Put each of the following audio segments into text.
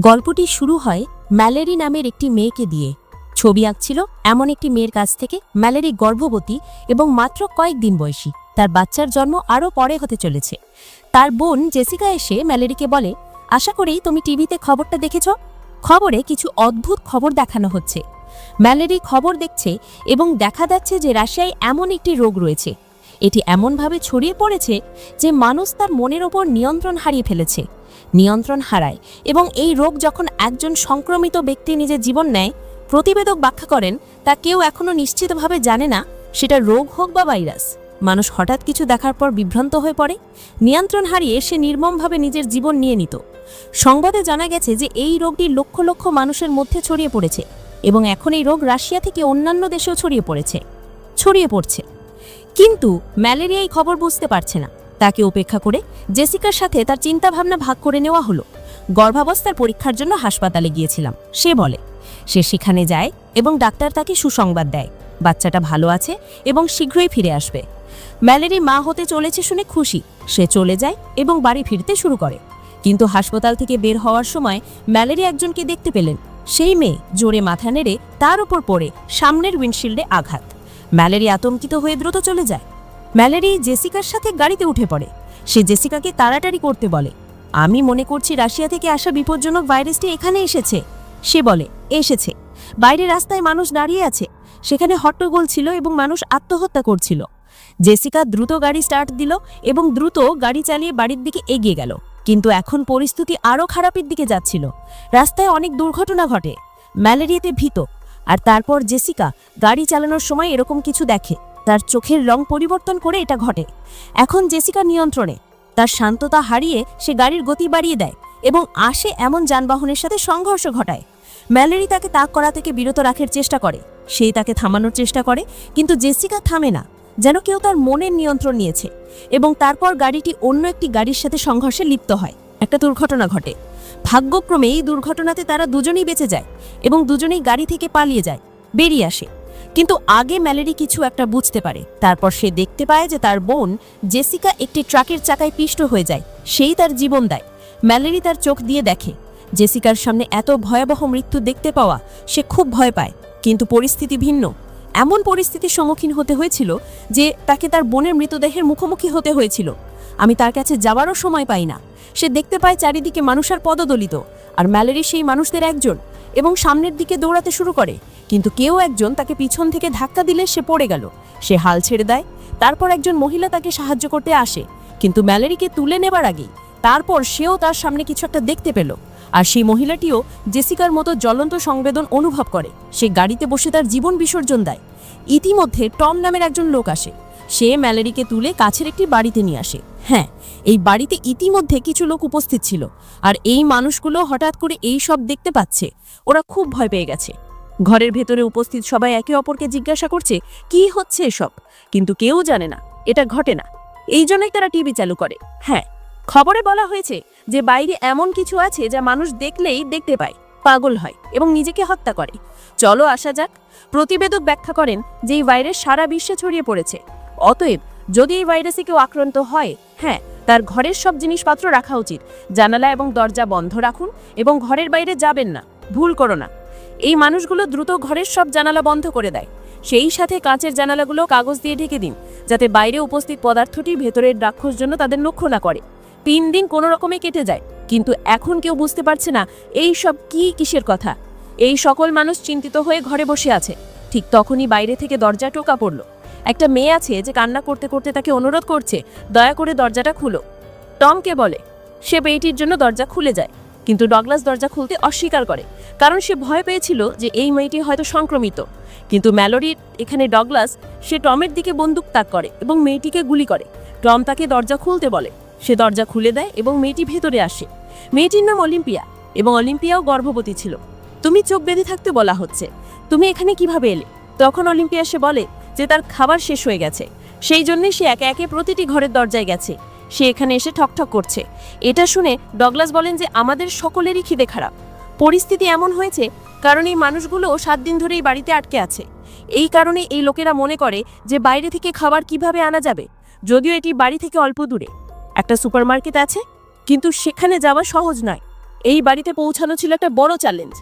গল্পটি শুরু হয় ম্যালেরি নামের একটি মেয়েকে দিয়ে। ছবি আঁকছিল এমন একটি মেয়ের কাছ থেকে ম্যালেরি গর্ভবতী এবং মাত্র কয়েকদিন বয়সী। তার বাচ্চার জন্ম আরও পরে হতে চলেছে। তার বোন জেসিকা এসে ম্যালেরিকে বলে, আশা করি তুমি টিভিতে খবরটা দেখেছ? খবরে কিছু অদ্ভুত খবর দেখানো হচ্ছে। ম্যালেরি খবর দেখছে এবং দেখা যাচ্ছে যে রাশিয়ায় এমন একটি রোগ রয়েছে। এটি এমনভাবে ছড়িয়ে পড়েছে যে মানুষ তার মনের ওপর নিয়ন্ত্রণ হারিয়ে ফেলেছে। নিয়ন্ত্রণ হারায় এবং এই রোগ যখন একজন সংক্রমিত ব্যক্তি নিজের জীবন নেয়, প্রতিবেদক ব্যাখ্যা করেন, তা কেউ এখনও নিশ্চিতভাবে জানে না, সেটা রোগ হোক বা ভাইরাস। মানুষ হঠাৎ কিছু দেখার পর বিভ্রান্ত হয়ে পড়ে। নিয়ন্ত্রণ হারিয়ে সে নির্মমভাবে নিজের জীবন নিয়ে নিত। সংবাদে জানা গেছে যে এই রোগটি লক্ষ লক্ষ মানুষের মধ্যে ছড়িয়ে পড়েছে এবং এখন এই রোগ রাশিয়া থেকে অন্যান্য দেশেও ছড়িয়ে পড়েছে, ছড়িয়ে পড়ছে। কিন্তু ম্যালেরিয়া এই খবর বুঝতে পারছে না। তাকে উপেক্ষা করে জেসিকার সাথে তার চিন্তাভাবনা ভাগ করে নেওয়া হলো। গর্ভাবস্থার পরীক্ষার জন্য হাসপাতালে গিয়েছিলাম। সে বলে, সে সেখানে যায় এবং ডাক্তার তাকে সুসংবাদ দেয়। বাচ্চাটা ভালো আছে এবং শীঘ্রই ফিরে আসবে। ম্যালেরি মা হতে চলেছে শুনে খুশি। সে চলে যায় এবং বাড়ি ফিরতে শুরু করে। কিন্তু হাসপাতাল থেকে বের হওয়ার সময় ম্যালেরি একজনকে দেখতে পেলেন। সেই মেয়ে জোরে মাথা নেড়ে তার উপর পড়ে সামনের উইন্ডশিল্ডে আঘাত। ম্যালেরি আতঙ্কিত হয়ে দ্রুত চলে যায়। ম্যালেরি জেসিকার সাথে গাড়িতে উঠে পড়ে। সে জেসিকাকে তাড়াতাড়ি করতে বলে, আমি মনে করছি রাশিয়া থেকে আসা বিপজ্জনক ভাইরাসটি এখানে এসেছে। সে বলে, এসেছে। বাইরে রাস্তায় মানুষ দাঁড়িয়ে আছে। সেখানে হট্টগোল ছিল এবং মানুষ আত্মহত্যা করছিল। জেসিকা দ্রুত গাড়ি স্টার্ট দিল এবং দ্রুত গাড়ি চালিয়ে বাড়ির দিকে এগিয়ে গেল। কিন্তু এখন পরিস্থিতি আরও খারাপের দিকে যাচ্ছিল। রাস্তায় অনেক দুর্ঘটনা ঘটে। ম্যালেরিয়াতে ভীত। আর তারপর জেসিকা গাড়ি চালানোর সময় এরকম কিছু দেখে। তার চোখের রং পরিবর্তন করে এটা ঘটে। এখন জেসিকা নিয়ন্ত্রণে। তার শান্ততা হারিয়ে সে গাড়ির গতি বাড়িয়ে দেয় এবং আসে এমন যানবাহনের সাথে সংঘর্ষ ঘটায়। ম্যালেরি তাকে তাক করা থেকে বিরত রাখার চেষ্টা করে। সেই তাকে থামানোর চেষ্টা করে, কিন্তু জেসিকা থামে না, যেন কেউ তার মনের নিয়ন্ত্রণ নিয়েছে এবং তারপর গাড়িটি অন্য একটি গাড়ির সাথে সংঘর্ষে লিপ্ত হয়। একটা দুর্ঘটনা ঘটে। ভাগ্যক্রমে এই দুর্ঘটনাতে তারা দুজনেই বেঁচে যায় এবং দুজনেই গাড়ি থেকে পালিয়ে যায়। বেরিয়ে আসে। কিন্তু আগে ম্যালেরি কিছু একটা বুঝতে পারে। তারপর সে দেখতে পায় যে তার বোন জেসিকা একটি ট্রাকের চাকায় পিষ্ট হয়ে যায়। সেই তার জীবন দেয়। ম্যালেরি তার চোখ দিয়ে দেখে। জেসিকার সামনে এত ভয়াবহ মৃত্যু দেখতে পাওয়া সে খুব ভয় পায়। কিন্তু পরিস্থিতি ভিন্ন। এমন পরিস্থিতির সম্মুখীন হতে হয়েছিল যে তাকে তার বোনের মৃতদেহের মুখোমুখি হতে হয়েছিল। আমি তার কাছে যাওয়ারও সময় পাই না। সে দেখতে পায় চারিদিকে মানুষের পদদলিত। আর ম্যালেরি সেই মানুষদের একজন। এবং সামনের দিকে দৌড়াতে শুরু করে। কিন্তু কেউ একজন তাকে পিছন থেকে ধাক্কা দিলে সে পড়ে গেল। সে হাল ছেড়ে দেয়, তারপর একজন মহিলা তাকে সাহায্য করতে আসে। কিন্তু ম্যালেরিকে তুলে নেবার আগেই, তারপর সেও তার সামনে কিছু একটা দেখতে পেল। আর সেই মহিলাটিও জেসিকার মতো জ্বলন্ত সংবেদন অনুভব করে। সে গাড়িতে বসে তার জীবন বিসর্জন দেয়। ইতিমধ্যে টম নামের একজন লোক আসে। সে ম্যালেরিকে তুলে কাছের একটি বাড়িতে নিয়ে আসে। হ্যাঁ এই বাড়িতে ইতিমধ্যে কিছু লোক উপস্থিত ছিল। আর এই মানুষগুলো হঠাৎ করে এই সব দেখতে পাচ্ছে। ওরা খুব ভয় পেয়ে গেছে। ঘরের ভেতরে উপস্থিত সবাই একে অপরকে জিজ্ঞাসা করছে, কি হচ্ছে এসব? কিন্তু কেউ জানে না। এটা ঘটে না। এই জন্যই তারা টিভি চালু করে। হ্যাঁ খবরে বলা হয়েছে যে বাইরে এমন কিছু আছে যা মানুষ দেখলেই দেখতে পায়, পাগল হয় এবং নিজেকে হত্যা করে। চলো আসা যাক। প্রতিবেদক ব্যাখ্যা করেন যে এই ভাইরাস সারা বিশ্বে ছড়িয়ে পড়েছে। অতএব, যদি এই ভাইরাসে কেউ আক্রান্ত হয় হ্যাঁ তার ঘরের সব জিনিসপত্র রাখা উচিত। জানালা এবং দরজা বন্ধ রাখুন এবং ঘরের বাইরে যাবেন না। ভুল করো না। এই মানুষগুলো দ্রুত ঘরের সব জানালা বন্ধ করে দেয়। সেই সাথে কাঁচের জানালাগুলো কাগজ দিয়ে ঢেকে দিন, যাতে বাইরে উপস্থিত পদার্থটি ভেতরের রাক্ষস জন্য তাদের লক্ষ্য না করে। তিন দিন কোনো রকমে কেটে যায়, কিন্তু এখন কেউ বুঝতে পারছে না, এই সব কি কিসের কথা? এই সকল মানুষ চিন্তিত হয়ে ঘরে বসে আছে। ঠিক তখনই বাইরে থেকে দরজা টোকা পড়ল। একটা মেয়ে আছে যে কান্না করতে করতে তাকে অনুরোধ করছে, দয়া করে দরজাটা খুলো। টমকে বলে, সে মেয়েটির জন্য দরজা খুলে যায়, কিন্তু ডগলাস দরজা খুলতে অস্বীকার করে, কারণ সে ভয় পেয়েছিল যে এই মেয়েটি হয়তো সংক্রমিত। কিন্তু ম্যালোরির এখানে ডগলাস, সে টমের দিকে বন্দুক তাক করে এবং মেয়েটিকে গুলি করে। টম তাকে দরজা খুলতে বলে, সে দরজা খুলে দেয় এবং মেয়েটি ভেতরে আসে। মেয়েটির নাম অলিম্পিয়া এবং অলিম্পিয়াও গর্ভবতী ছিল। তুমি চোখ বেঁধে থাকতে বলা হচ্ছে। তুমি এখানে কীভাবে এলে? তখন অলিম্পিয়া সে বলে যে তার খাবার শেষ হয়ে গেছে। সেই জন্যে সে একে একে প্রতিটি ঘরের দরজায় গেছে। সে এখানে এসে ঠকঠক করছে। এটা শুনে ডগলাস বলেন যে আমাদের সকলেরই খিদে খারাপ। পরিস্থিতি এমন হয়েছে, কারণ এই মানুষগুলো সাত দিন ধরেই বাড়িতে আটকে আছে। এই কারণে এই লোকেরা মনে করে যে বাইরে থেকে খাবার কীভাবে আনা যাবে। যদিও এটি বাড়ি থেকে অল্প দূরে। একটা সুপারমার্কেট আছে, কিন্তু সেখানে যাওয়া সহজ নয়। এই বাড়িতে পৌঁছানো ছিল একটা বড় চ্যালেঞ্জ।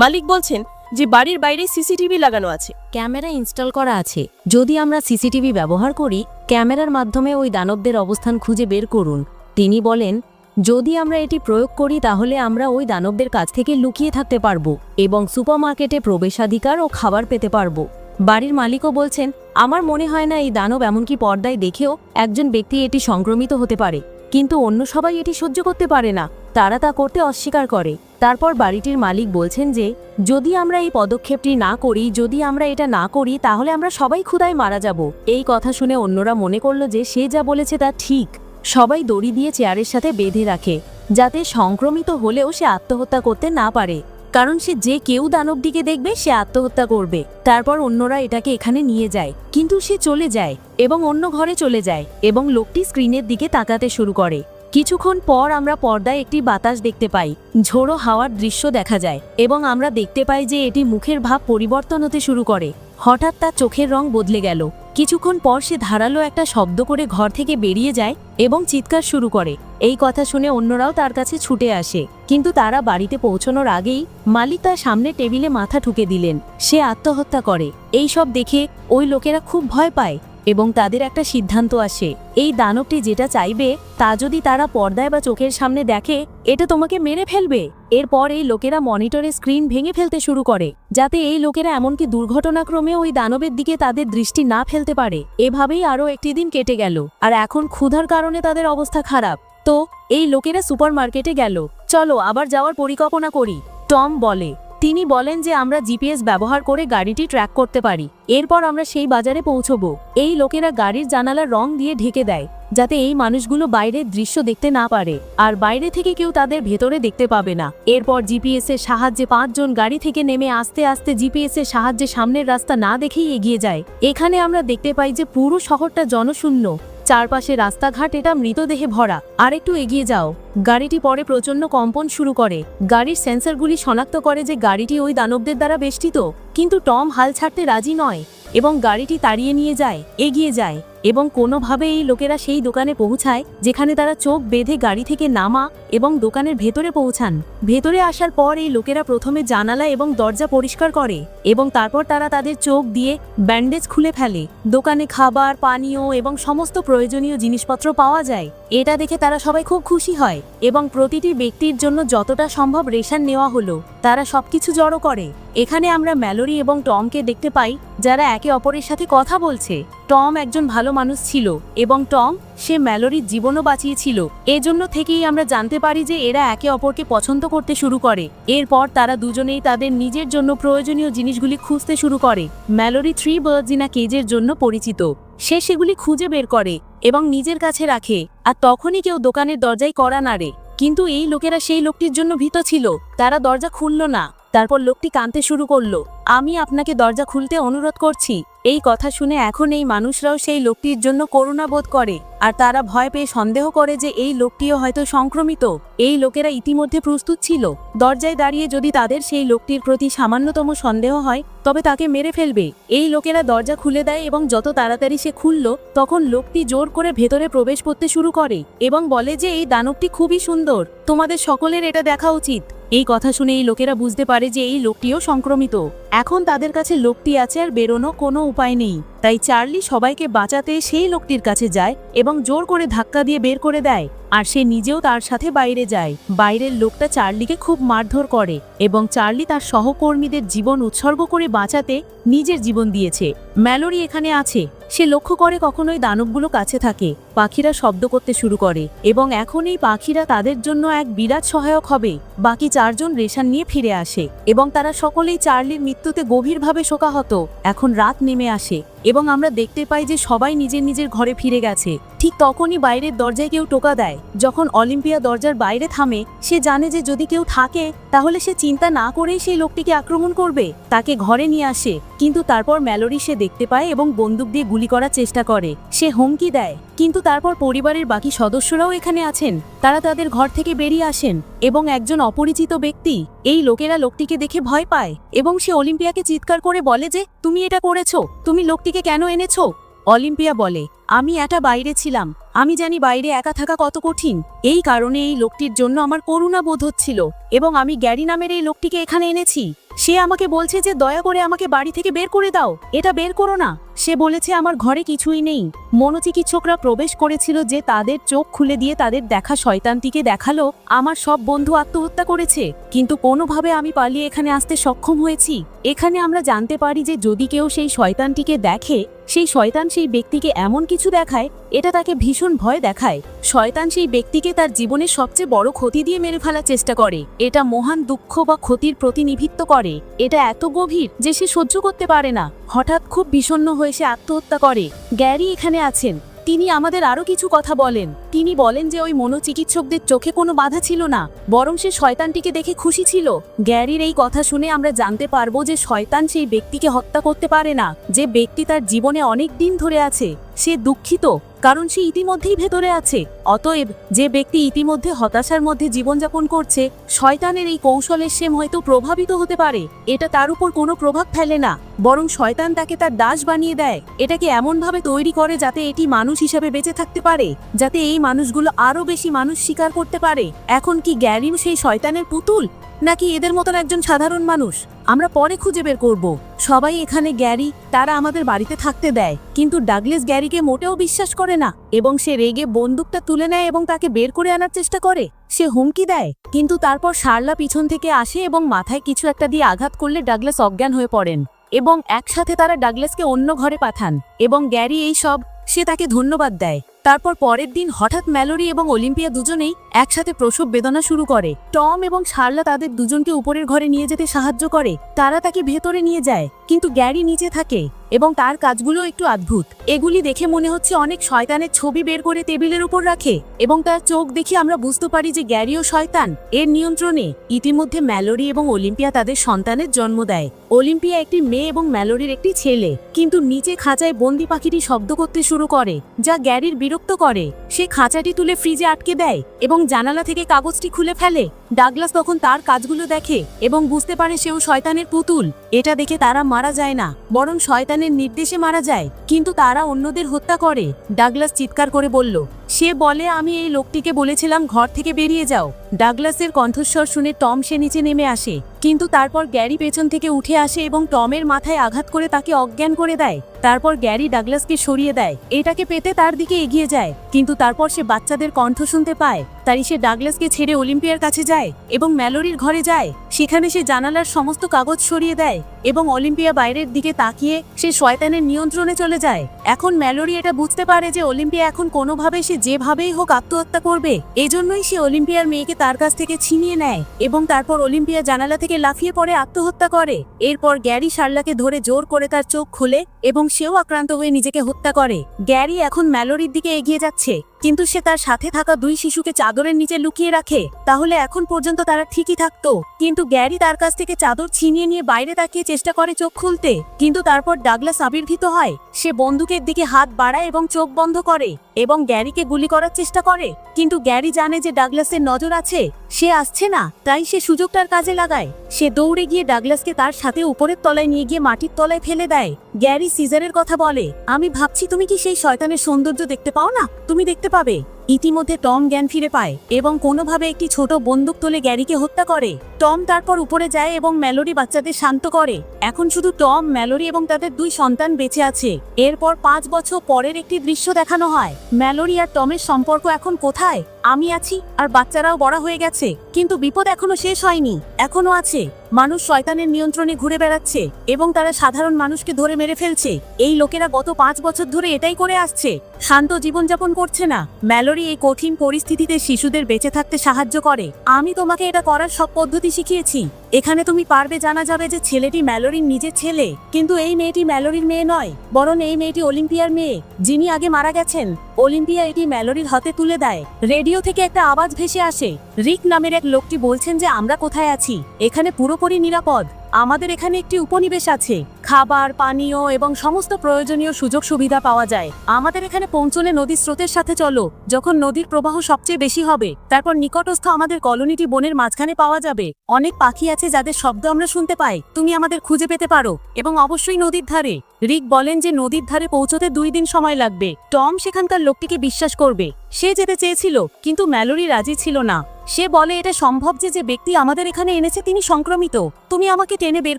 মালিক বলছেন যে বাড়ির বাইরে সিসিটিভি লাগানো আছে। ক্যামেরা ইনস্টল করা আছে। যদি আমরা সিসিটিভি ব্যবহার করি, ক্যামেরার মাধ্যমে ওই দানবদের অবস্থান খুঁজে বের করুন। তিনি বলেন, যদি আমরা এটি প্রয়োগ করি, তাহলে আমরা ওই দানবদের কাছ থেকে লুকিয়ে থাকতে পারব এবং সুপারমার্কেটে প্রবেশাধিকার ও খাবার পেতে পারব। বাড়ির মালিকও বলছেন, আমার মনে হয় না এই দানব এমনকি পর্দায় দেখেও একজন ব্যক্তি এটি সংক্রমিত হতে পারে। কিন্তু অন্য সবাই এটি সহ্য করতে পারে না। তারা তা করতে অস্বীকার করে। তারপর বাড়িটির মালিক বলছেন যে, যদি আমরা এই পদক্ষেপটি না করি, যদি আমরা এটা না করি, তাহলে আমরা সবাই ক্ষুধায় মারা যাব। এই কথা শুনে অন্যরা মনে করল যে, সে যা বলেছে তা ঠিক। সবাই দড়ি দিয়ে চেয়ারের সাথে বেঁধে রাখে, যাতে সংক্রমিত হলেও সে আত্মহত্যা করতে না পারে। কারণ সে যে কেউ দানবটিকে দেখবে, সে আত্মহত্যা করবে। তারপর অন্যরা এটাকে এখানে নিয়ে যায়। কিন্তু সে চলে যায় এবং অন্য ঘরে চলে যায় এবং লোকটি স্ক্রিনের দিকে তাকাতে শুরু করে। কিছুক্ষণ পর আমরা পর্দায় একটি বাতাস দেখতে পাই। ঝোড়ো হাওয়ার দৃশ্য দেখা যায় এবং আমরা দেখতে পাই যে এটি মুখের ভাব পরিবর্তন হতে শুরু করে। হঠাৎ তার চোখের রং বদলে গেল। কিছুক্ষণ পর সে ধারালো একটা শব্দ করে ঘর থেকে বেরিয়ে যায় এবং চিৎকার শুরু করে। এই কথা শুনে অন্যরাও তার কাছে ছুটে আসে। কিন্তু তারা বাড়িতে পৌঁছানোর আগেই মালিক তার সামনে টেবিলে মাথা ঠুকে দিলেন। সে আত্মহত্যা করে। এই সব দেখে ওই লোকেরা খুব ভয় পায়। এবং তাদের একটা সিদ্ধান্ত আসে। এই দানবটি যেটা চাইবে, তা যদি তারা পর্দায় বা চোখের সামনে দেখে, এটা তোমাকে মেরে ফেলবে। এরপর এই লোকেরা মনিটরে স্ক্রিন ভেঙে ফেলতে শুরু করে, যাতে এই লোকেরা এমনকি দুর্ঘটনাক্রমে ওই দানবের দিকে তাদের দৃষ্টি না ফেলতে পারে। এভাবেই আরও একটি দিন কেটে গেল, আর এখন ক্ষুধার কারণে তাদের অবস্থা খারাপ। তো, এই লোকেরা সুপারমার্কেটে গেল। চলো, আবার যাওয়ার পরিকল্পনা করি, টম বলে। তিনি বলেন যে আমরা জিপিএস ব্যবহার করে গাড়িটি ট্র্যাক করতে পারি। এরপর আমরা সেই বাজারে পৌঁছবো। এই লোকেরা গাড়ির জানালার রং দিয়ে ঢেকে দেয়, যাতে এই মানুষগুলো বাইরের দৃশ্য দেখতে না পারে। আর বাইরে থেকে কেউ তাদের ভেতরে দেখতে পাবে না। এরপর জিপিএস এর সাহায্যে পাঁচজন গাড়ি থেকে নেমে আস্তে আস্তে জিপিএস এর সাহায্যে সামনের রাস্তা না দেখেই এগিয়ে যায়। এখানে আমরা দেখতে পাই যে পুরো শহরটা জনশূন্য। চারপাশে রাস্তাঘাট, এটা মৃতদেহে ভরা। আর একটু এগিয়ে যাও। গাড়িটি পরে প্রচণ্ড কম্পন শুরু করে। গাড়ির সেন্সরগুলি শনাক্ত করে যে গাড়িটি ওই দানবদের দ্বারা বেষ্টিত। কিন্তু টম হাল ছাড়তে রাজি নয়। এবং গাড়িটি তাড়িয়ে নিয়ে যায়, এগিয়ে যায় এবং কোনোভাবে এই লোকেরা সেই দোকানে পৌঁছায়, যেখানে তারা চোখ বেঁধে গাড়ি থেকে নামা এবং দোকানের ভেতরে পৌঁছান। ভেতরে আসার পর এই লোকেরা প্রথমে জানালা এবং দরজা পরিষ্কার করে এবং তারপর তারা তাদের চোখ দিয়ে ব্যান্ডেজ খুলে ফেলে। দোকানে খাবার, পানীয় এবং সমস্ত প্রয়োজনীয় জিনিসপত্র পাওয়া যায়। এটা দেখে তারা সবাই খুব খুশি হয় এবং প্রতিটি ব্যক্তির জন্য যতটা সম্ভব রেশন নেওয়া হলো। তারা সবকিছু জড়ো করে। এখানে আমরা ম্যালোরি এবং টমকে দেখতে পাই, যারা একে অপরের সাথে কথা বলছে। টম একজন ভালো মানুষ ছিল এবং টম, সে ম্যালোরির জীবনও বাঁচিয়েছিল। এজন্য থেকেই আমরা জানতে পারি যে এরা একে অপরকে পছন্দ করতে শুরু করে। এরপর তারা দুজনেই তাদের নিজের জন্য প্রয়োজনীয় জিনিসগুলি খুঁজতে শুরু করে। ম্যালোরি থ্রি বার্জিনা কেজের জন্য পরিচিত। সে সেগুলি খুঁজে বের করে এবং নিজের কাছে রাখে, আর তখনই কেউ দোকানের দরজায় করা নাড়ে। কিন্তু এই লোকেরা সেই লোকটির জন্য ভীত ছিল। তারা দরজা খুলল না। তারপর লোকটি কাঁদতে শুরু করল, আমি আপনাকে দরজা খুলতে অনুরোধ করছি। এই কথা শুনে এখন এই মানুষরাও সেই লোকটির জন্য করুণা বোধ করে, আর তারা ভয় পেয়ে সন্দেহ করে যে এই লোকটিও হয়তো সংক্রমিত। এই লোকেরা ইতিমধ্যে প্রস্তুত ছিল। দরজায় দাঁড়িয়ে যদি তাদের সেই লোকটির প্রতি সামান্যতম সন্দেহ হয়, তবে তাকে মেরে ফেলবে। এই লোকেরা দরজা খুলে দেয় এবং যত তাড়াতাড়ি সে খুলল, তখন লোকটি জোর করে ভেতরে প্রবেশ করতে শুরু করে এবং বলে যে, এই দানবটি খুবই সুন্দর। তোমাদের সকলের এটা দেখা উচিত। এই কথা শুনে এই লোকেরা বুঝতে পারে যে এই লোকটিও সংক্রমিত। এখন তাদের কাছে লোকটি আছে আর বেরোনো কোনো উপায় নেই। তাই চার্লি সবাইকে বাঁচাতে সেই লোকটির কাছে যায় এবং জোর করে ধাক্কা দিয়ে বের করে দেয়, আর সে নিজেও তার সাথে বাইরে যায়। বাইরের লোকটা চার্লিকে খুব মারধর করে এবং চার্লি তার সহকর্মীদের জীবন উৎসর্গ করে বাঁচাতে নিজের জীবন দিয়েছে। ম্যালোরি এখানে আছে। সে লক্ষ্য করে কখনোই দানবগুলো কাছে থাকে, পাখিরা শব্দ করতে শুরু করে এবং এখন এই পাখিরা তাদের জন্য এক বিরাট সহায়ক হবে। বাকি চারজন রেশন নিয়ে ফিরে আসে এবং তারা সকলেই চার্লির মৃত্যুতে গভীরভাবে শোকাহত। এখন রাত নেমে আসে। এবং আমরা দেখতে পাই যে সবাই নিজের নিজের ঘরে ফিরে গেছে। ঠিক তখনই বাইরের দরজায় কেউ টোকা দেয়। যখন অলিম্পিয়া দরজার বাইরে থামে, সে জানে যে যদি কেউ থাকে, তাহলে সে চিন্তা না করেই সেই লোকটিকে আক্রমণ করবে। তাকে ঘরে নিয়ে আসে। কিন্তু তারপর ম্যালোরি সে দেখতে পায় এবং বন্দুক দিয়ে গুলি করার চেষ্টা করে। সে হুমকি দেয়। কিন্তু তারপর পরিবারের বাকি সদস্যরাও এখানে আছেন। তারা তাদের ঘর থেকে বেরিয়ে আসেন এবং একজন অপরিচিত ব্যক্তি এই লোকেরা লোকটিকে দেখে ভয় পায় এবং সে অলিম্পিয়াকে চিৎকার করে বলে যে, তুমি এটা করেছ। তুমি লোকটিকে কেন এনেছো? অলিম্পিয়া বলে। আমি এটা বাইরে ছিলাম। আমি জানি বাইরে একা থাকা কত কঠিন। এই কারণে এই লোকটির জন্য আমার করুণা বোধ হচ্ছিল এবং আমি গ্যারি নামের এই লোকটিকে এখানে এনেছি। সে আমাকে বলছে যে দয়া করে আমাকে বাড়ি থেকে বের করে দাও। এটা বের করো না। সে বলেছে আমার ঘরে কিছুই নেই। মনোচিকিৎসকরা প্রবেশ করেছিল যে তাদের চোখ খুলে দিয়ে তাদের দেখা শয়তানটিকে দেখাল। আমার সব বন্ধু আত্মহত্যা করেছে। কিন্তু কোনোভাবে আমি পালিয়ে এখানে আসতে সক্ষম হয়েছি। এখানে আমরা জানতে পারি যে যদি কেউ সেই শয়তানটিকে দেখে, সেই শয়তান সেই ব্যক্তিকে এমন কিছু দেখায়, এটা তাকে ভীষণ ভয় দেখায়। শয়তান সেই ব্যক্তিকে তার জীবনের সবচেয়ে বড় ক্ষতি দিয়ে মেরে ফেলার চেষ্টা করে। এটা মহান দুঃখ বা ক্ষতির প্রতিনিধিত্ব করে। এটা এত গভীর যে সে সহ্য করতে পারে না। হঠাৎ খুব বিষণ্ন হয়ে সে আত্মহত্যা করে। গ্যারি এখানে আছেন। তিনি আমাদের আরও কিছু কথা বলেন। তিনি বলেন যে ওই মনোচিকিৎসকদের চোখে কোনো বাধা ছিল না, বরং সে শয়তানটিকে দেখে খুশি ছিল। গ্যারির এই কথা শুনে আমরা জানতে পারব যে শয়তান সেই ব্যক্তিকে হত্যা করতে পারে না, যে ব্যক্তি তার জীবনে অনেক দিন ধরে আছে। সে দুঃখিত কারণ সে ইতিমধ্যেই ভেতরে আছে। অতএব, যে ব্যক্তি ইতিমধ্যে হতাশার মধ্যে জীবনযাপন করছে, শয়তানের এই কৌশলের সে হয়তো প্রভাবিত হতে পারে। এটা তার উপর কোনো প্রভাব ফেলে না, বরং শয়তান তাকে তার দাস বানিয়ে দেয়। এটাকে এমনভাবে তৈরি করে যাতে এটি মানুষ হিসাবে বেঁচে থাকতে পারে, যাতে এই মানুষগুলো আরও বেশি মানুষ স্বীকার করতে পারে। এখন কি গ্যারিও সেই শয়তানের পুতুল? নাকি এদের মতন একজন সাধারণ মানুষ? আমরা পরে খুঁজে বের করব। সবাই এখানে গ্যারি, তারা আমাদের বাড়িতে থাকতে দেয়। কিন্তু ডাগলেস গ্যারিকে মোটেও বিশ্বাস করে না এবং সে রেগে বন্দুকটা তুলে নেয় এবং তাকে বের করে আনার চেষ্টা করে। সে হুমকি দেয়, কিন্তু তারপর শার্লা পিছন থেকে আসে এবং মাথায় কিছু একটা দিয়ে আঘাত করলে ডাগলেস অজ্ঞান হয়ে পড়েন এবং একসাথে তারা ডাগলেসকে অন্য ঘরে পাঠান এবং গ্যারি এই সব, সে তাকে ধন্যবাদ দেয়। তারপর পরের দিন হঠাৎ ম্যালোরি এবং অলিম্পিয়া দুজনেই একসাথে প্রসব বেদনা শুরু করে। টম এবং শার্লা তাদের দুজনকে উপরের ঘরে নিয়ে যেতে সাহায্য করে। তারা তাকে ভেতরে নিয়ে যায়। কিন্তু গ্যারি নিচে থাকে এবং তার কাজগুলো একটু অদ্ভুত। এগুলি দেখে মনে হচ্ছে অনেক শয়তানের ছবি বের করে টেবিলের উপর রাখে এবং তার চোখ দেখে আমরা বুঝতে পারি যে গ্যারিও শয়তান। এর নিয়ন্ত্রণে ইতিমধ্যে ম্যালোরি এবং অলিম্পিয়া তাদের সন্তানের জন্ম দেয়। অলিম্পিয়া একটি মেয়ে এবং ম্যালোরির একটি ছেলে, কিন্তু নিচে খাঁচায় বন্দি পাখিটি শব্দ করতে শুরু করে, যা গ্যারির বিরক্ত করে। সে খাঁচাটি তুলে ফ্রিজে আটকে দেয় এবং জানালা থেকে কাগজটি খুলে ফেলে। ডাগলাস তখন তার কাজগুলো দেখে এবং বুঝতে পারে সেও শয়তানের পুতুল। এটা দেখে তারা মারা যায় না, বরং শয়তানের নির্দেশে মারা যায়। কিন্তু তারা অন্যদের হত্যা করে। ডাগলাস চিৎকার করে বলল সে বলে, আমি এই লোকটিকে বলেছিলাম, ঘর থেকে বেরিয়ে যাও। ডাগলাসের কণ্ঠস্বর শুনে টম সে নিচে নেমে আসে। কিন্তু তারপর গ্যারি পেছন থেকে উঠে আসে এবং টমের মাথায় আঘাত করে তাকে অজ্ঞান করে দেয়। তারপর গ্যারি ডাগলাসকে সরিয়ে দেয়। এটাকে পেতে তার দিকে এগিয়ে যায়। কিন্তু তারপর সে বাচ্চাদের কণ্ঠ শুনতে পায়। তাই সে ডাগলাসকে ছেড়ে অলিম্পিয়ার কাছে যায় এবং ম্যালোরির ঘরে যায়। সেখানে সে জানালার সমস্ত কাগজ সরিয়ে দেয় এবং অলিম্পিয়া বাইরের দিকে তাকিয়ে সে শয়তানের নিয়ন্ত্রণে চলে যায়। এখন ম্যালোরি এটা বুঝতে পারে যে অলিম্পিয়া এখন কোনোভাবে সে যেভাবেই হোক আত্মহত্যা করবে, এজন্যই সে অলিম্পিয়ার মেয়েকে তার কাছ থেকে ছিনিয়ে নেয় এবং তারপর অলিম্পিয়া জানালা থেকে লাফিয়ে পড়ে আত্মহত্যা করে। এরপর গ্যারি শার্লাকে ধরে জোর করে তার চোখ খুলে এবং সেও আক্রান্ত হয়ে নিজেকে হত্যা করে। গ্যারি এখন ম্যালোরির দিকে এগিয়ে যাচ্ছে। কিন্তু সে তার সাথে থাকা দুই শিশুকে চাদরের নিচে লুকিয়ে রাখে, তাহলে এখন পর্যন্ত তারা ঠিকই থাকতো। কিন্তু গ্যারি তার কাছ থেকে চাদর ছিনিয়ে নিয়ে বাইরে তাকিয়ে চেষ্টা করে চোখ খুলতে। কিন্তু তারপর ডাগলাস আবির্ভূত হয়। সে বন্দুকের দিকে হাত বাড়ায় এবং চোখ বন্ধ করে এবং গ্যারিকে গুলি করার চেষ্টা করে। কিন্তু গ্যারি জানে যে ডাগলাসের নজর আছে। সে আসছে না, তাই সে সুযোগটার কাজে লাগায়। সে দৌড়ে গিয়ে ডাগলাসকে তার সাথে উপরের তলায় নিয়ে গিয়ে মাটির তলায় ফেলে দেয়। গ্যারি সিজারের কথা বলে, আমি ভাবছি তুমি কি সেই শয়তানের সৌন্দর্য দেখতে পাও না? তুমি দেখতে পাবে। ইতিমধ্যে টম জ্ঞান ফিরে পায় এবং কোনোভাবে একটি ছোট বন্দুক তুলে গ্যারিকে হত্যা করে। টম তারপর উপরে যায় এবং ম্যালোরি বাচ্চাদের শান্ত করে। এখন শুধু টম, ম্যালোরি এবং তাদের দুই সন্তান বেঁচে আছে। এরপর পাঁচ বছর পরের একটি দৃশ্য দেখানো হয়। ম্যালোরি আর টমের সম্পর্ক এখন কোথায়? আমি আছি আর বাচ্চারাও বড় হয়ে গেছে। কিন্তু বিপদ এখনও শেষ হয়নি। এখনও আছে। মানুষ শয়তানের নিয়ন্ত্রণে ঘুরে বেড়াচ্ছে এবং তারা সাধারণ মানুষকে ধরে মেরে ফেলছে। এই লোকেরা গত পাঁচ বছর ধরে এটাই করে আসছে। শান্ত জীবনযাপন করছে না। ম্যালোরি এই কঠিন পরিস্থিতিতে শিশুদের বেঁচে থাকতে সাহায্য করে। আমি তোমাকে এটা করার সব পদ্ধতি শিখিয়েছি। এখানে তুমি পারবে জানা যাবে যে ছেলেটি ম্যালোরির নিজের ছেলে। কিন্তু এই মেয়েটি ম্যালোরির মেয়ে নয়, বরং এই মেয়েটি অলিম্পিয়ার মেয়ে, যিনি আগে মারা গেছেন। অলিম্পিয়া এটি ম্যালোরির হাতে তুলে দেয়। রেডিও থেকে একটা আওয়াজ ভেসে আসে। রিক নামের এক লোকটি বলছেন যে, আমরা কোথায় আছি? এখানে পুরোপুরি নিরাপদ। আমাদের এখানে একটি উপনিবেশ আছে। খাবার, পানীয় এবং সমস্ত প্রয়োজনীয় সুযোগ সুবিধা পাওয়া যায়। আমাদের এখানে পৌঁছলে নদীর স্রোতের সাথে চলো, যখন নদীর প্রবাহ সবচেয়ে বেশি হবে। তারপর নিকটস্থ আমাদের কলোনিটি বনের মাঝখানে পাওয়া যাবে। অনেক পাখি আছে যাদের শব্দ আমরা শুনতে পাই। তুমি আমাদের খুঁজে পেতে পারো এবং অবশ্যই নদীর ধারে। রিক বলেন যে নদীর ধারে পৌঁছতে দুই দিন সময় লাগবে। টম সেখানকার লোকটিকে বিশ্বাস করবে। সে যেতে চেয়েছিল, কিন্তু ম্যালোরি রাজি ছিল না। সে বলে, এটা সম্ভব যে যে ব্যক্তি আমাদের এখানে এনেছে তিনি সংক্রমিত। তুমি আমাকে টেনে বের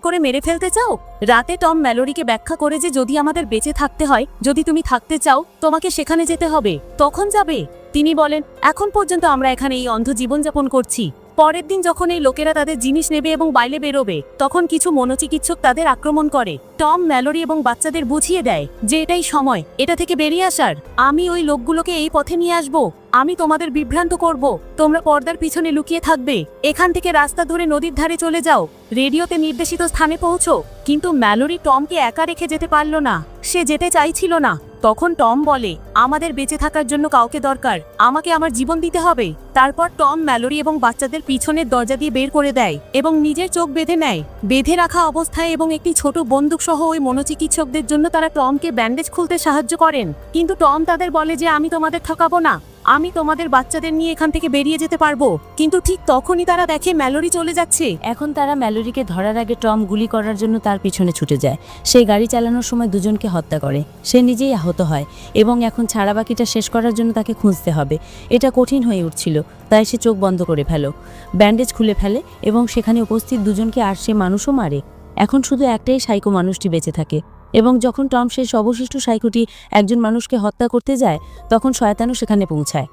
করে মেরে ফেলতে চাও? রাতে টম ম্যালোরিকে ব্যাখ্যা করে যে যদি আমাদের বেঁচে থাকতে হয়, যদি তুমি থাকতে চাও, তোমাকে সেখানে যেতে হবে। তখন যাবে। তিনি বলেন, এখন পর্যন্ত আমরা এখানে এই অন্ধ জীবনযাপন করছি। পরের দিন যখন এই লোকেরা তাদের জিনিস নেবে এবং বাইরে বেরোবে, তখন কিছু মনোচিকিৎসক তাদের আক্রমণ করে। টম, ম্যালোরি এবং বাচ্চাদের বুঝিয়ে দেয় যে এটাই সময়, এটা থেকে বেরিয়ে আসার। আমি ওই লোকগুলোকে এই পথে নিয়ে আসব, আমি তোমাদের বিভ্রান্ত করব, তোমরা পর্দার পিছনে লুকিয়ে থাকবে, এখান থেকে রাস্তা ধরে নদীর ধারে চলে যাও, রেডিওতে নির্দেশিত স্থানে পৌঁছো। কিন্তু ম্যালোরি টমকে একা রেখে যেতে পারল না, সে যেতে চাইছিল না। তখন টম বলে, আমাদের বেঁচে থাকার জন্য কাউকে দরকার। আমাকে আমার জীবন দিতে হবে। তারপর টম ম্যালোরি এবং বাচ্চাদের পিছনের দরজা দিয়ে বের করে দেয় এবং নিজের চোখ বেঁধে নেয়। বেঁধে রাখা অবস্থায় এবং একটি ছোট বন্দুক সহ ওই মনোচিকিৎসকদের জন্য তারা টমকে ব্যান্ডেজ খুলতে সাহায্য করেন। কিন্তু টম তাদের বলে যে, আমি তোমাদের ঠকাবো না। আমি তোমাদের বাচ্চাদের নিয়ে এখান থেকে বেরিয়ে যেতে পারব। কিন্তু ঠিক তখনই তারা দেখে ম্যালোরি চলে যাচ্ছে। এখন তারা ম্যালোরিকে ধরার আগে টম গুলি করার জন্য তার পিছনে ছুটে যায়। সে গাড়ি চালানোর সময় দুজনকে হত্যা করে। সে নিজেই আহত হয় এবং এখন ছাড়া বাকিটা শেষ করার জন্য তাকে খুঁজতে হবে। এটা কঠিন হয়ে উঠছিল, তাই সে চোখ বন্ধ করে ফেলো। ব্যান্ডেজ খুলে ফেলে এবং সেখানে উপস্থিত দুজনকে আর সে মানুষও মারে। এখন শুধু একটাই সাইকো মানুষটি বেঁচে থাকে। এবং যখন টম শেষ অবশিষ্ট সাইকোটি একজন মানুষকে হত্যা করতে যায়, তখন শয়তানও সেখানে পৌঁছায়।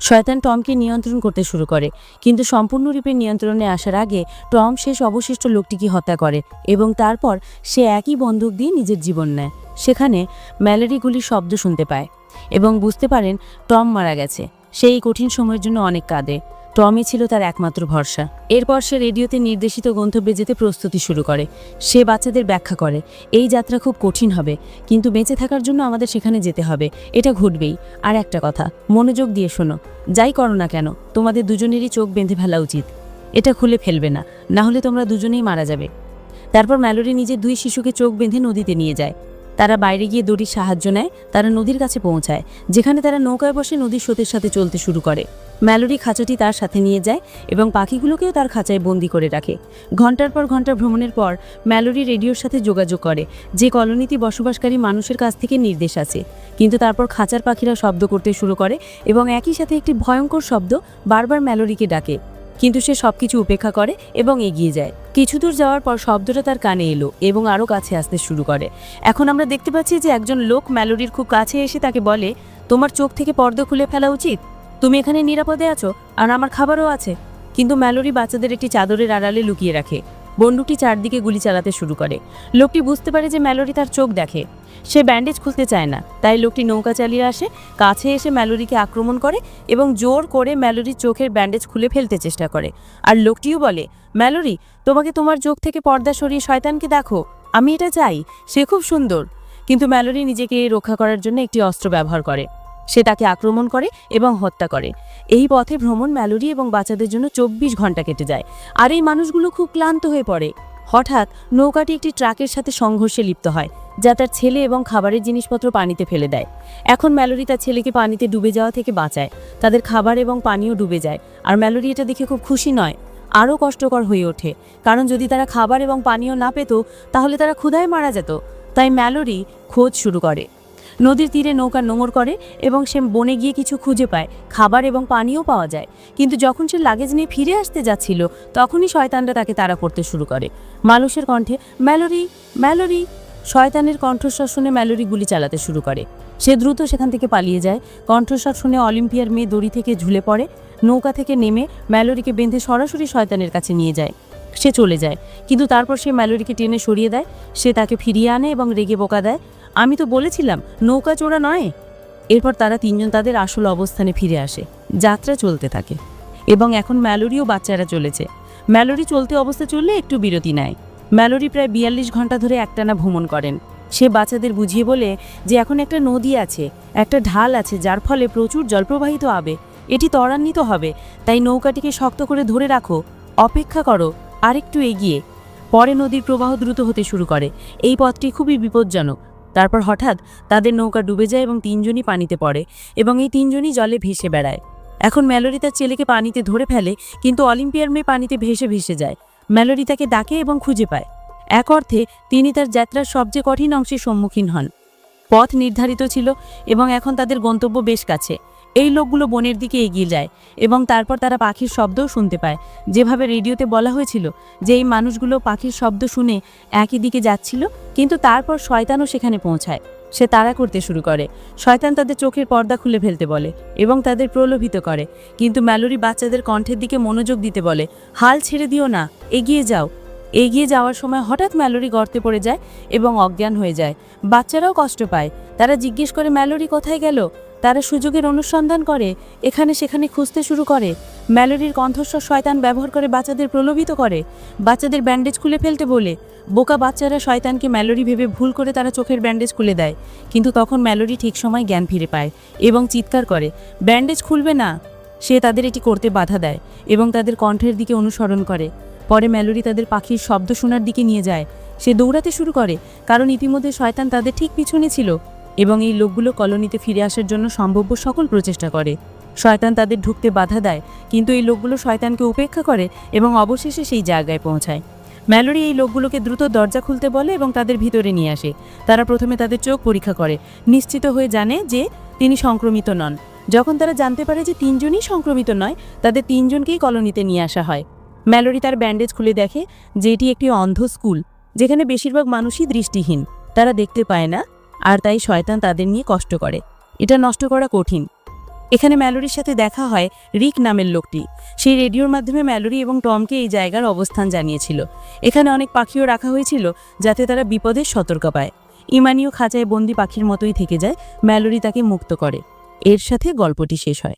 শয়তান টমকে নিয়ন্ত্রণ করতে শুরু করে, কিন্তু সম্পূর্ণরূপে নিয়ন্ত্রণে আসার আগে টম শেষ অবশিষ্ট লোকটিকে হত্যা করে এবং তারপর সে একই বন্দুক দিয়ে নিজের জীবন নেয়। সেখানে ম্যালেরিগুলির শব্দ শুনতে পায় এবং বুঝতে পারেন টম মারা গেছে। সেই কঠিন সময়ের জন্য অনেক কাঁদে। টমই ছিল তার একমাত্র ভরসা। এরপর সে রেডিওতে নির্দেশিত গন্তব্যে যেতে প্রস্তুতি শুরু করে। সে বাচ্চাদের ব্যাখ্যা করে, এই যাত্রা খুব কঠিন হবে, কিন্তু বেঁচে থাকার জন্য আমাদের সেখানে যেতে হবে। এটা ঘটবেই। আর একটা কথা, মনোযোগ দিয়ে শোনো, যাই করো না কেন, তোমাদের দুজনেরই চোখ বেঁধে ফেলা উচিত। এটা খুলে ফেলবে না না হলে তোমরা দুজনেই মারা যাবে। তারপর ম্যালোরি নিজের দুই শিশুকে চোখ বেঁধে নদীতে নিয়ে যায়। তারা বাইরে গিয়ে দড়ির সাহায্য নেয়, তারা নদীর কাছে পৌঁছায়, যেখানে তারা নৌকায় বসে নদীর স্রোতের সাথে চলতে শুরু করে। ম্যালোরি খাঁচাটি তার সাথে নিয়ে যায় এবং পাখিগুলোকেও তার খাঁচায় বন্দি করে রাখে। ঘণ্টার পর ঘণ্টা ভ্রমণের পর ম্যালোরি রেডিওর সাথে যোগাযোগ করে, যে কলোনিতে বসবাসকারী মানুষের কাছ থেকে নির্দেশ আছে। কিন্তু তারপর খাঁচার পাখিরা শব্দ করতে শুরু করে এবং একই সাথে একটি ভয়ঙ্কর শব্দ বারবার ম্যালোরিকে ডাকে। কিন্তু সে সবকিছু উপেক্ষা করে এবং এগিয়ে যায়। কিছু দূর যাওয়ার পর শব্দটা তার কানে এলো এবং আরও কাছে আসতে শুরু করে। এখন আমরা দেখতে পাচ্ছি যে একজন লোক ম্যালোরির খুব কাছে এসে তাকে বলে, তোমার চোখ থেকে পর্দা খুলে ফেলা উচিত? তুমি এখানে নিরাপদে আছো? আর আমার খাবারও আছে। কিন্তু ম্যালোরি বাচ্চাদের একটি চাদরের আড়ালে লুকিয়ে রাখে। বন্দুকটি চারদিকে গুলি চালাতে শুরু করে। লোকটি বুঝতে পারে যে ম্যালোরি তার চোখ দেখে। সে ব্যান্ডেজ খুলতে চায় না, তাই লোকটি নৌকা চালিয়ে আসে, কাছে এসে ম্যালোরিকে আক্রমণ করে এবং জোর করে ম্যালোরির চোখের ব্যান্ডেজ খুলে ফেলতে চেষ্টা করে। আর লোকটিও বলে, ম্যালোরি, তোমাকে তোমার চোখ থেকে পর্দা সরিয়ে শয়তানকে দেখো। আমি এটা চাই, সে খুব সুন্দর। কিন্তু ম্যালোরি নিজেকে রক্ষা করার জন্য একটি অস্ত্র ব্যবহার করে। সে তাকে আক্রমণ করে এবং হত্যা করে। এই পথে ভ্রমণ ম্যালোরি এবং বাচ্চাদের জন্য চব্বিশ ঘণ্টা কেটে যায়। আর এই মানুষগুলো খুব ক্লান্ত হয়ে পড়ে। হঠাৎ নৌকাটি একটি ট্রাকের সাথে সংঘর্ষে লিপ্ত হয়, যা তার ছেলে এবং খাবারের জিনিসপত্র পানিতে ফেলে দেয়। এখন ম্যালোরি তার ছেলেকে পানিতে ডুবে যাওয়া থেকে বাঁচায়। তাদের খাবার এবং পানিও ডুবে যায়। আর ম্যালোরি এটা দেখে খুব খুশি নয়, আরও কষ্টকর হয়ে ওঠে। কারণ যদি তারা খাবার এবং পানীয় না পেত, তাহলে তারা ক্ষুধায় মারা যেত। তাই ম্যালোরি খোঁজ শুরু করে। নদীর তীরে নৌকা নোঙর করে এবং সে বনে গিয়ে কিছু খুঁজে পায়, খাবার এবং পানিও পাওয়া যায়। কিন্তু যখন সে লাগেজ নিয়ে ফিরে আসতে যাচ্ছিল, তখনই শয়তানরা তাকে তাড়া করতে শুরু করে। মানুষের কণ্ঠে, ম্যালোরি ম্যালোরি! শয়তানের কণ্ঠস্বর শুনে ম্যালোরি গুলি চালাতে শুরু করে। সে দ্রুত সেখান থেকে পালিয়ে যায়। কণ্ঠস্বর শুনে অলিম্পিয়ার মেয়ে দড়ি থেকে ঝুলে পড়ে। নৌকা থেকে নেমে ম্যালোরিকে বেঁধে সরাসরি শয়তানের কাছে নিয়ে যায়। সে চলে যায়। কিন্তু তারপর সে ম্যালোরিকে টেনে সরিয়ে দেয়। সে তাকে ফিরিয়ে আনে এবং রেগে বোকা দেয়। আমি তো বলেছিলাম, নৌকা চোরা নয়। এরপর তারা তিনজন তাদের আসল অবস্থানে ফিরে আসে, যাত্রা চলতে থাকে। এবং এখন ম্যালোরিও বাচ্চারা চলেছে। ম্যালোরি চলতে অবস্থা চললে একটু বিরতি নেয়। ম্যালোরি প্রায় বিয়াল্লিশ ঘণ্টা ধরে একটানা ভ্রমণ করেন। সে বাচ্চাদের বুঝিয়ে বলে যে এখন একটা নদী আছে, একটা ঢাল আছে, যার ফলে প্রচুর জল প্রবাহিত হবে। এটি ত্বরান্বিত হবে, তাই নৌকাটিকে শক্ত করে ধরে রাখো, অপেক্ষা করো, আরেকটু এগিয়ে। পরে নদীর প্রবাহ দ্রুত হতে শুরু করে। এই পথটি খুবই বিপজ্জনক। তারপর হঠাৎ তাদের নৌকা ডুবে যায় এবং তিনজনই পানিতে পড়ে এবং এই তিনজনই জলে ভেসে বেড়ায়। এখন ম্যালোরি তার ছেলেকে পানিতে ধরে ফেলে কিন্তু অলিম্পিয়ার মেয়ে পানিতে ভেসে ভেসে যায়। ম্যালোরি তাকে ডাকে এবং খুঁজে পায়। এক অর্থে তিনি তার যাত্রার সবচেয়ে কঠিন অংশের সম্মুখীন হন। পথ নির্ধারিত ছিল এবং এখন তাদের গন্তব্য বেশ কাছে। এই লোকগুলো বনের দিকে এগিয়ে যায় এবং তারপর তারা পাখির শব্দও শুনতে পায়। যেভাবে রেডিওতে বলা হয়েছিল যে এই মানুষগুলো পাখির শব্দ শুনে একই দিকে যাচ্ছিল, কিন্তু তারপর শয়তানও সেখানে পৌঁছায়। সে তাড়া করতে শুরু করে। শয়তান তাদের চোখের পর্দা খুলে ফেলতে বলে এবং তাদের প্রলোভিত করে। কিন্তু ম্যালোরি বাচ্চাদের কণ্ঠের দিকে মনোযোগ দিতে বলে, হাল ছেড়ে দিও না, এগিয়ে যাও। এগিয়ে যাওয়ার সময় হঠাৎ ম্যালোরি গর্তে পড়ে যায় এবং অজ্ঞান হয়ে যায়। বাচ্চারাও কষ্ট পায়। তারা জিজ্ঞেস করে, ম্যালোরি কোথায় গেল? তারা সুযোগের অনুসন্ধান করে, এখানে সেখানে খুঁজতে শুরু করে। ম্যালোরির কণ্ঠস্বর শয়তান ব্যবহার করে বাচ্চাদের প্রলোভিত করে। বাচ্চাদের ব্যান্ডেজ খুলে ফেলতে বলে। বোকা বাচ্চারা শয়তানকে ম্যালোরি ভেবে ভুল করে তারা চোখের ব্যান্ডেজ খুলে দেয়। কিন্তু তখন ম্যালোরি ঠিক সময় জ্ঞান ফিরে পায় এবং চিৎকার করে, ব্যান্ডেজ খুলবে না। সে তাদের এটি করতে বাধা দেয় এবং তাদের কণ্ঠের দিকে অনুসরণ করে। পরে ম্যালোরি তাদের পাখির শব্দ শোনার দিকে নিয়ে যায়। সে দৌড়াতে শুরু করে, কারণ ইতিমধ্যে শয়তান তাদের ঠিক পিছনে ছিল। এবং এই লোকগুলো কলোনিতে ফিরে আসার জন্য সম্ভাব্য সকল প্রচেষ্টা করে। শয়তান তাদের ঢুকতে বাধা দেয়, কিন্তু এই লোকগুলো শয়তানকে উপেক্ষা করে এবং অবশেষে সেই জায়গায় পৌঁছায়। ম্যালোরি এই লোকগুলোকে দ্রুত দরজা খুলতে বলে এবং তাদের ভিতরে নিয়ে আসে। তারা প্রথমে তাদের চোখ পরীক্ষা করে, নিশ্চিত হয়ে জানে যে তিনি সংক্রমিত নন। যখন তারা জানতে পারে যে তিনজনই সংক্রমিত নয়, তাদের তিনজনকেই কলোনিতে নিয়ে আসা হয়। ম্যালোরি তার ব্যান্ডেজ খুলে দেখে যে এটি একটি অন্ধ স্কুল, যেখানে বেশিরভাগ মানুষই দৃষ্টিহীন। তারা দেখতে পায় না আর তাই শয়তান তাদের নিয়ে কষ্ট করে। এটা নষ্ট করা কঠিন। এখানে ম্যালোরির সাথে দেখা হয় রিক নামের লোকটি। সেই রেডিওর মাধ্যমে ম্যালোরি এবং টমকে এই জায়গার অবস্থান জানিয়েছিল। এখানে অনেক পাখিও রাখা হয়েছিল যাতে তারা বিপদের সতর্ক পায়। ইমানিও খাঁচায় বন্দি পাখির মতোই থেকে যায়। ম্যালোরি তাকে মুক্ত করে। এর সাথে গল্পটি শেষ হয়।